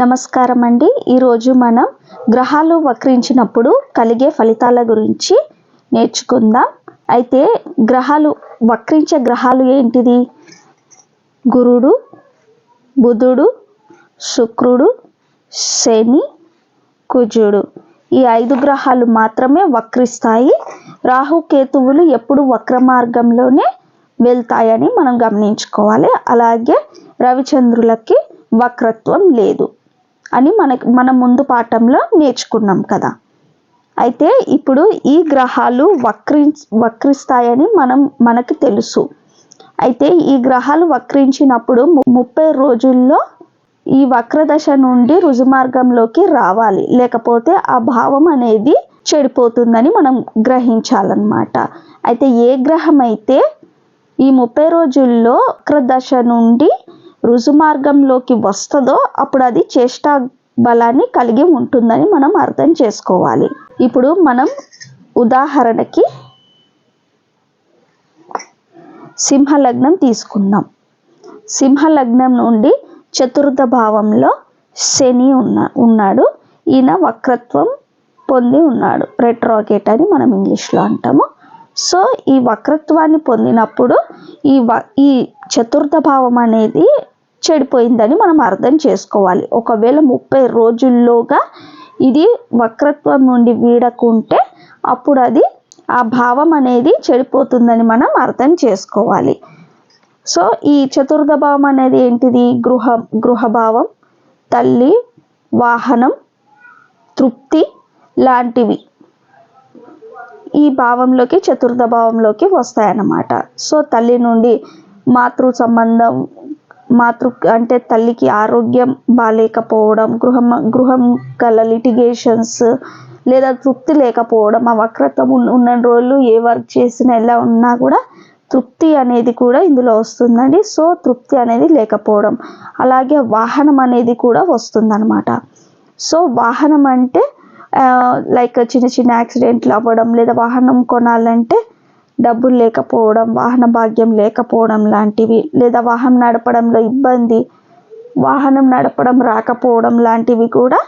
నమస్కారం అండి ఈరోజు మనం గ్రహాలు వక్రించినప్పుడు కలిగే ఫలితాల గురించి నేర్చుకుందాం. అయితే గ్రహాలు వక్రించే గ్రహాలు ఏంటిది? గురుడు బుధుడు శుక్రుడు శని కుజుడు. ఈ ఐదు గ్రహాలు మాత్రమే వక్రిస్తాయి. రాహుకేతువులు ఎప్పుడు వక్ర మార్గంలోనే వెళ్తాయని మనం గమనించుకోవాలి. అలాగే రవిచంద్రులకి వక్రత్వం లేదు. అని మనకి మన ముందు పాఠంలో నేర్చుకున్నాం కదా. అయితే ఇప్పుడు ఈ గ్రహాలు వక్రి వక్రిస్తాయని మనం మనకి తెలుసు. అయితే ఈ గ్రహాలు వక్రించినప్పుడు ముప్పై రోజుల్లో ఈ వక్రదశ నుండి రుజుమార్గంలోకి రావాలి. లేకపోతే ఆ భావం అనేది చెడిపోతుందని మనం గ్రహించాలన్నమాట. అయితే ఏ గ్రహం అయితే ఈ ముప్పై రోజుల్లో వక్రదశ నుండి రుజుమార్గంలోకి వస్తుందో అప్పుడు అది చేష్టా బలాన్ని కలిగి ఉంటుందని మనం అర్థం చేసుకోవాలి. ఇప్పుడు మనం ఉదాహరణకి సింహలగ్నం తీసుకుందాం. సింహలగ్నం నుండి చతుర్థ భావంలో శని ఉన్న ఉన్నాడు. ఈయన వక్రత్వం పొంది ఉన్నాడు. రెట్రాకెట్ అని మనం ఇంగ్లీష్లో అంటాము. సో ఈ వక్రత్వాన్ని పొందినప్పుడు ఈ వ ఈ చతుర్థ భావం అనేది చెడిపోయిందని మనం అర్థం చేసుకోవాలి. ఒకవేళ ముప్పై రోజుల్లోగా ఇది వక్రత్వం నుండి వీడకుంటే అప్పుడు అది ఆ భావం అనేది చెడిపోతుందని మనం అర్థం చేసుకోవాలి. సో ఈ చతుర్థ భావం అనేది ఏంటిది? గృహ గృహభావం తల్లి వాహనం తృప్తి లాంటివి. ఈ భావంలోకి చతుర్థ భావంలోకి వస్తాయన్నమాట. సో తల్లి నుండి మాతృ సంబంధం మాతృ అంటే తల్లికి ఆరోగ్యం బాగాలేకపోవడం గృహం గృహం గల లిటిగేషన్స్ లేదా తృప్తి లేకపోవడం ఆ వక్రత ఉన్న రోజులు ఏ వర్క్ చేసినా ఎలా ఉన్నా కూడా తృప్తి అనేది కూడా ఇందులో వస్తుందండి. సో తృప్తి అనేది లేకపోవడం. అలాగే వాహనం అనేది కూడా వస్తుందన్నమాట. సో వాహనం అంటే లైక్ చిన్న చిన్న యాక్సిడెంట్లు అవ్వడం లేదా వాహనం కొనాలంటే డబ్బులు లేకపోవడం వాహన భాగ్యం లేకపోవడం లాంటివి లేదా వాహనం నడపడంలో ఇబ్బంది వాహనం నడపడం రాకపోవడం లాంటివి కూడా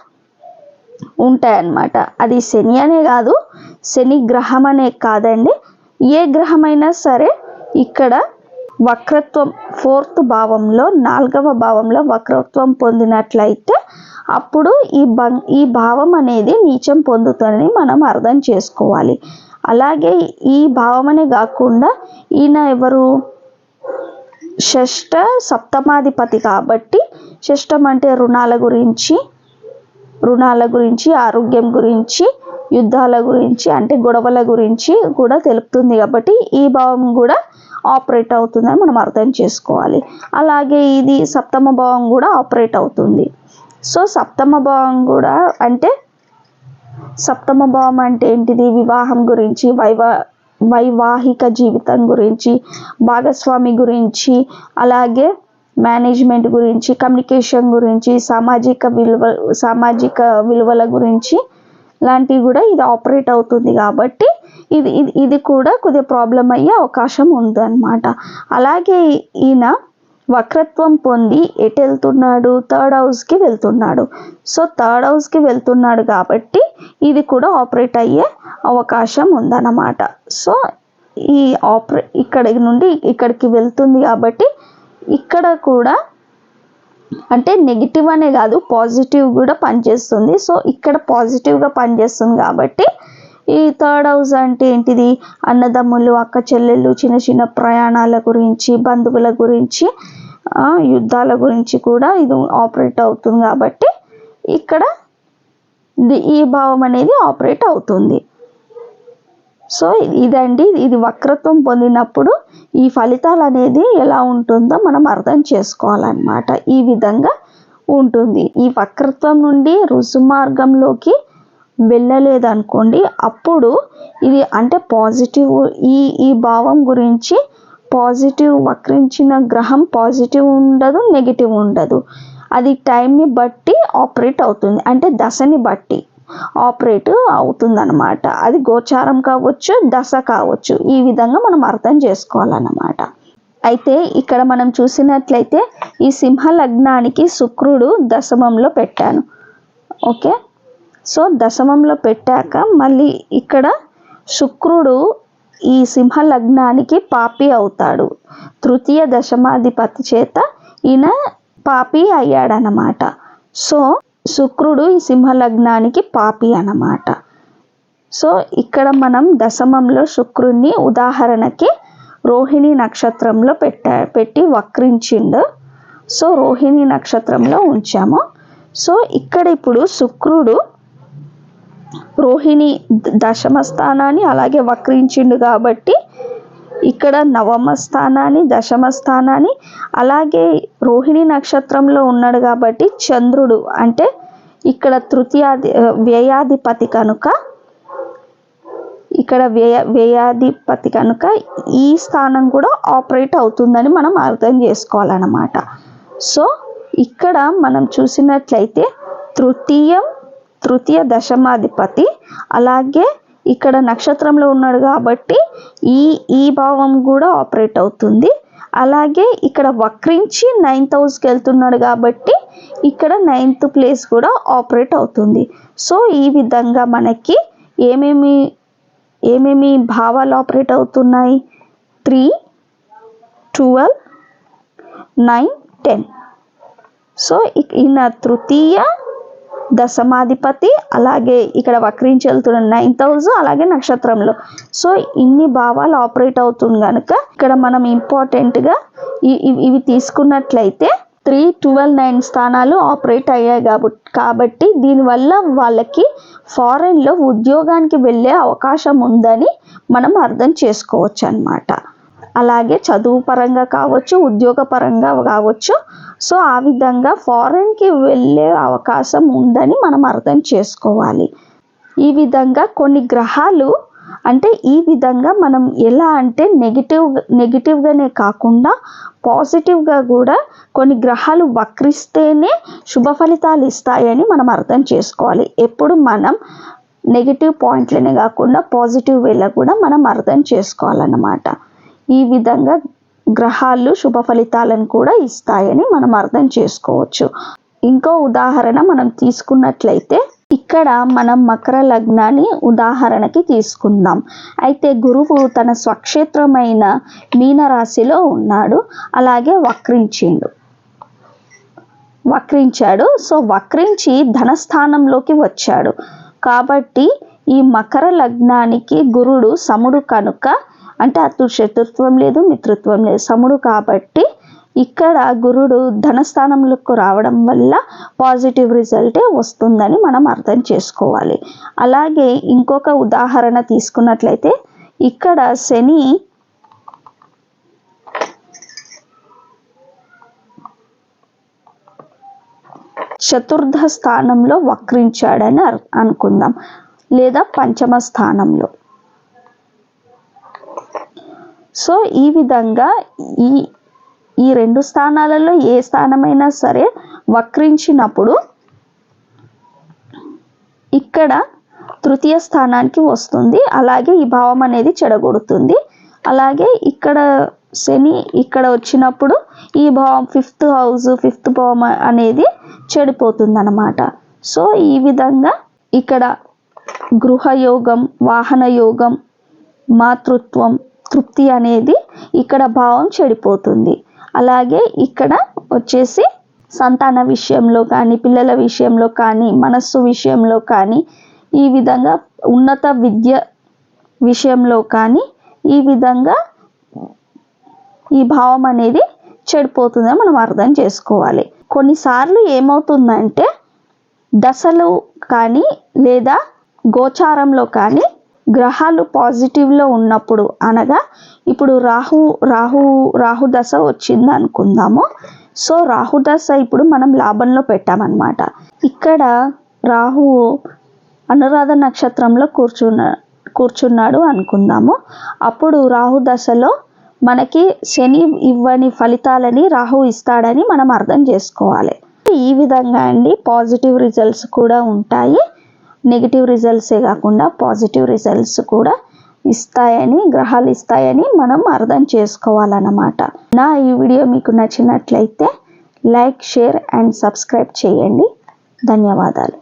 ఉంటాయన్నమాట. అది శని అనే కాదు శని గ్రహం అనే కాదండి. ఏ గ్రహమైనా సరే ఇక్కడ వక్రత్వం ఫోర్త్ భావంలో నాలుగవ భావంలో వక్రత్వం పొందినట్లయితే అప్పుడు ఈ బం ఈ భావం అనేది నీచం పొందుతుందని మనం అర్థం చేసుకోవాలి. అలాగే ఈ భావమనే కాకుండా ఈయన ఎవరు? షష్ట సప్తమాధిపతి కాబట్టి షష్టం అంటే రుణాల గురించి రుణాల గురించి ఆరోగ్యం గురించి యుద్ధాల గురించి అంటే గొడవల గురించి కూడా తెలుపుతుంది కాబట్టి ఈ భావం కూడా ఆపరేట్ అవుతుందని మనం అర్థం చేసుకోవాలి. అలాగే ఇది సప్తమ భావం కూడా ఆపరేట్ అవుతుంది. సో సప్తమ భావం కూడా అంటే సప్తమ భావం అంటే ఏంటిది? వివాహం గురించి వైవా వైవాహిక జీవితం గురించి భాగస్వామి గురించి అలాగే మేనేజ్మెంట్ గురించి కమ్యూనికేషన్ గురించి సామాజిక విలువ సామాజిక విలువల గురించి లాంటివి కూడా ఇది ఆపరేట్ అవుతుంది కాబట్టి ఇది ఇది ఇది కూడా కొద్దిగా ప్రాబ్లం అయ్యే అవకాశం ఉందన్నమాట. అలాగే ఈయన వక్రత్వం పొంది ఎటు వెళ్తున్నాడు థర్డ్ హౌస్కి వెళ్తున్నాడు. సో థర్డ్ హౌస్కి వెళ్తున్నాడు కాబట్టి ఇది కూడా ఆపరేట్ అయ్యే అవకాశం ఉందన్నమాట. సో ఈ ఆపరే ఇక్కడి నుండి ఇక్కడికి వెళ్తుంది కాబట్టి ఇక్కడ కూడా అంటే నెగిటివ్ అనే కాదు పాజిటివ్ కూడా పనిచేస్తుంది. సో ఇక్కడ పాజిటివ్గా పనిచేస్తుంది కాబట్టి ఈ థర్డ్ హౌస్ అంటే ఏంటిది? అన్నదమ్ములు అక్క చెల్లెళ్ళు చిన్న చిన్న ప్రయాణాల గురించి బంధువుల గురించి యుద్ధాల గురించి కూడా ఇది ఆపరేట్ అవుతుంది కాబట్టి ఇక్కడ ఈ భావం అనేది ఆపరేట్ అవుతుంది. సో ఇదండి ఇది వక్రత్వం పొందినప్పుడు ఈ ఫలితాలు అనేది ఎలా ఉంటుందో మనం అర్థం చేసుకోవాలన్నమాట. ఈ విధంగా ఉంటుంది. ఈ వక్రత్వం నుండి రుజు మార్గంలోకి వెళ్ళలేదనుకోండి అప్పుడు ఇది అంటే పాజిటివ్ ఈ ఈ భావం గురించి పాజిటివ్ వక్రించిన గ్రహం పాజిటివ్ ఉండదు నెగిటివ్ ఉండదు. అది టైంని బట్టి ఆపరేట్ అవుతుంది. అంటే దశని బట్టి ఆపరేట్ అవుతుందన్నమాట. అది గోచారం కావచ్చు దశ కావచ్చు. ఈ విధంగా మనం అర్థం చేసుకోవాలన్నమాట. అయితే ఇక్కడ మనం చూసినట్లయితే ఈ సింహ లగ్నానికి శుక్రుడు దశమంలో పెట్టాను. ఓకే? సో దశమంలో పెట్టాక మళ్ళీ ఇక్కడ శుక్రుడు ఈ సింహ లగ్నానికి పాపి అవుతాడు. తృతీయ దశమాధిపతి చేత ఈయన పాపి అయ్యాడనమాట సో శుక్రుడు ఈ సింహ లగ్నానికి పాపి అన్నమాట. సో ఇక్కడ మనం దశమంలో శుక్రుణ్ణి ఉదాహరణకి రోహిణి నక్షత్రంలో పెట్టా పెట్టి వక్రించిండు. సో రోహిణి నక్షత్రంలో ఉంచాము. సో ఇక్కడ ఇప్పుడు శుక్రుడు రోహిణి దశమ స్థానాన్ని అలాగే వక్రించిండు కాబట్టి ఇక్కడ నవమ స్థానాన్ని దశమ స్థానాన్ని అలాగే రోహిణి నక్షత్రంలో ఉన్నాడు కాబట్టి చంద్రుడు అంటే ఇక్కడ తృతీయాది వ్యయాధిపతి కనుక ఇక్కడ వ్యయ వ్యయాధిపతి కనుక ఈ స్థానం కూడా ఆపరేట్ అవుతుందని మనం అర్థం చేసుకోవాలన్నమాట. సో ఇక్కడ మనం చూసినట్లయితే తృతీయం తృతీయ దశమాధిపతి. అలాగే ఇక్కడ నక్షత్రంలో ఉన్నాడు కాబట్టి ఈ ఈ భావం కూడా ఆపరేట్ అవుతుంది. అలాగే ఇక్కడ వక్రించి నైన్త్ హౌస్కి వెళ్తున్నాడు కాబట్టి ఇక్కడ నైన్త్ ప్లేస్ కూడా ఆపరేట్ అవుతుంది. సో ఈ విధంగా మనకి ఏమేమి ఏమేమి భావాలు ఆపరేట్ అవుతున్నాయి? Three twelve nine ten. So ఇక్- ఈయన తృతీయ దశమాధిపతి అలాగే ఇక్కడ వక్రించి వెళ్తున్న నైన్త్ హౌస్ అలాగే నక్షత్రంలో. సో ఇన్ని భావాలు ఆపరేట్ అవుతుంది కనుక ఇక్కడ మనం ఇంపార్టెంట్గా ఇవి తీసుకున్నట్లయితే త్రీ ట్వెల్వ్ నైన్ స్థానాలు ఆపరేట్ అయ్యాయి కాబట్టి కాబట్టి దీనివల్ల వాళ్ళకి ఫారెన్లో ఉద్యోగానికి వెళ్ళే అవకాశం ఉందని మనం అర్థం చేసుకోవచ్చు అన్నమాట అలాగే చదువు పరంగా కావచ్చు ఉద్యోగ పరంగా కావచ్చు. సో ఆ విధంగా ఫారెన్కి వెళ్ళే అవకాశం ఉందని మనం అర్థం చేసుకోవాలి. ఈ విధంగా కొన్ని గ్రహాలు అంటే ఈ విధంగా మనం ఎలా అంటే నెగిటివ్ నెగిటివ్గానే కాకుండా పాజిటివ్గా కూడా కొన్ని గ్రహాలు వక్రిస్తేనే శుభ ఫలితాలు ఇస్తాయని మనం అర్థం చేసుకోవాలి. ఎప్పుడు మనం నెగిటివ్ పాయింట్లనే కాకుండా పాజిటివ్ వేలా కూడా మనం అర్థం చేసుకోవాలన్నమాట. ఈ విధంగా గ్రహాలు శుభ ఫలితాలను కూడా ఇస్తాయని మనం అర్థం చేసుకోవచ్చు. ఇంకో ఉదాహరణ మనం తీసుకున్నట్లయితే ఇక్కడ మనం మకర లగ్నాన్ని ఉదాహరణకి తీసుకుందాం. అయితే గురువు తన స్వక్షేత్రమైన మీనరాశిలో ఉన్నాడు. అలాగే వక్రించిండు. వక్రించాడు. సో వక్రించి ధనస్థానంలోకి వచ్చాడు. కాబట్టి ఈ మకర లగ్నానికి గురుడు సముడు కనుక అంటే అటు శత్రుత్వం లేదు మిత్రత్వం లేదు. సముడు కాబట్టి ఇక్కడ గురుడు ధనస్థానంలోకి రావడం వల్ల పాజిటివ్ రిజల్టే వస్తుందని మనం అర్థం చేసుకోవాలి. అలాగే ఇంకొక ఉదాహరణ తీసుకున్నట్లయితే ఇక్కడ శని చతుర్థ స్థానంలో వక్రించాడని అనుకుందాం. లేదా పంచమ స్థానంలో. సో ఈ విధంగా ఈ ఈ రెండు స్థానాలలో ఏ స్థానమైనా సరే వక్రించినప్పుడు ఇక్కడ తృతీయ స్థానానికి వస్తుంది. అలాగే ఈ భావం అనేది చెడగొడుతుంది. అలాగే ఇక్కడ శని ఇక్కడ వచ్చినప్పుడు ఈ భావం ఫిఫ్త్ హౌస్ ఫిఫ్త్ భావం అనేది చెడిపోతుంది అన్నమాట సో ఈ విధంగా ఇక్కడ గృహయోగం వాహన యోగం మాతృత్వం తృప్తి అనేది ఇక్కడ భావం చెడిపోతుంది. అలాగే ఇక్కడ వచ్చేసి సంతాన విషయంలో కానీ పిల్లల విషయంలో కానీ మనస్సు విషయంలో కానీ ఈ విధంగా ఉన్నత విద్య విషయంలో కానీ ఈ విధంగా ఈ భావం అనేది చెడిపోతుందని మనం అర్థం చేసుకోవాలి. కొన్నిసార్లు ఏమవుతుందంటే దశలు కానీ లేదా గోచారంలో కానీ గ్రహాలు పాజిటివ్లో ఉన్నప్పుడు అనగా ఇప్పుడు రాహు రాహు రాహు దశ వచ్చింది అనుకుందాము. సో రాహు దశ ఇప్పుడు మనం లాభంలో పెట్టామన్నమాట. ఇక్కడ రాహువు అనురాధ నక్షత్రంలో కూర్చున్న కూర్చున్నాడు అనుకుందాము. అప్పుడు రాహు దశలో మనకి శని ఇవ్వని ఫలితాలని రాహు ఇస్తాడని మనం అర్థం చేసుకోవాలి. ఈ విధంగా అండి పాజిటివ్ రిజల్ట్స్ కూడా ఉంటాయి. నెగిటివ్ రిజల్ట్సే కాకుండా పాజిటివ్ రిజల్ట్స్ కూడా ఇస్తాయని గ్రహాలు ఇస్తాయని మనం అర్థం చేసుకోవాలన్నమాట. నా ఈ వీడియో మీకు నచ్చినట్లయితే లైక్ షేర్ అండ్ సబ్స్క్రైబ్ చేయండి. ధన్యవాదాలు.